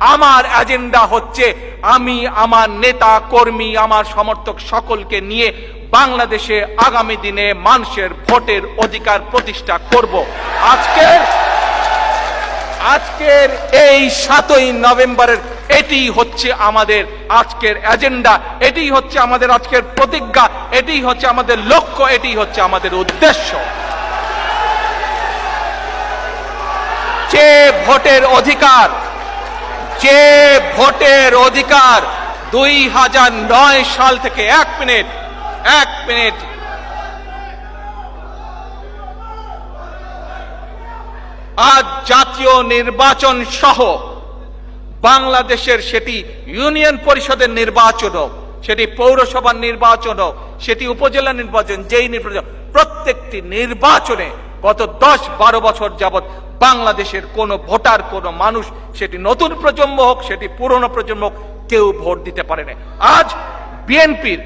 আমার এজেন্ডা হচ্ছে আমি, আমার নেতা, কর্মী, আমার সমর্থক সকলকে নিয়ে বাংলাদেশে আগামী দিনে মানুষের ভোটের অধিকার প্রতিষ্ঠা করব। আজকে, আজকের এই সাতই নভেম্বরের এটি হচ্ছে আমাদের আজকের এজেন্ডা এটি হচ্ছে আমাদের আজকের প্রতিজ্ঞা, এটি হচ্ছে আমাদের লক্ষ্য, এটি হচ্ছে আমাদের উদ্দেশ্য। যে ভোটের অধিকার যে ভোটের অধিকার দুই হাজার নয় সাল থেকে এক মিনিট এক মিনিট। আজ জাতীয় নির্বাচন সহ বাংলাদেশের সেটি ইউনিয়ন পরিষদের নির্বাচন হোক সেটি পৌরসভার নির্বাচন হোক সেটি উপজেলা নির্বাচন, যেই নির্বাচন, প্রত্যেকটি নির্বাচনে গত দশ বারো বছর যাবৎ বাংলাদেশের কোন ভোটার, কোন মানুষ, সেটি নতুন প্রজন্ম হোক, সেটি পুরনো প্রজন্ম হোক, কেউ ভোট দিতে পারে না আজ বিএনপির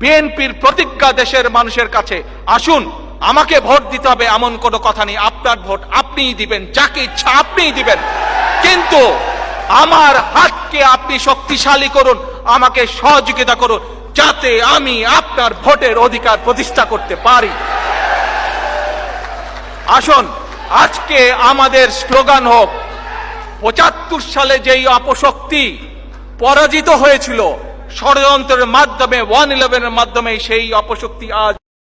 বিএনপির প্রতিজ্ঞা দেশের মানুষের কাছে, আসুন, আমাকে ভোট দিতে হবে এমন কোনো কথা নেই, আপনার ভোট আপনিই দিবেন, যাকে ইচ্ছা আপনিই দিবেন। কিন্তু আমার হাতকে আপনি শক্তিশালী করুন, আমাকে সহযোগিতা করুন, যাতে আমি আপনার ভোটের অধিকার প্রতিষ্ঠা করতে পারি। আসুন, আজকে আমাদের স্লোগান হোক, পঁচাত্তর সালে যেই অপশক্তি পরাজিত হয়েছিল, ষড়যন্ত্রের মাধ্যমে, ওয়ান ইলেভেনের মাধ্যমে সেই অপশক্তি আজ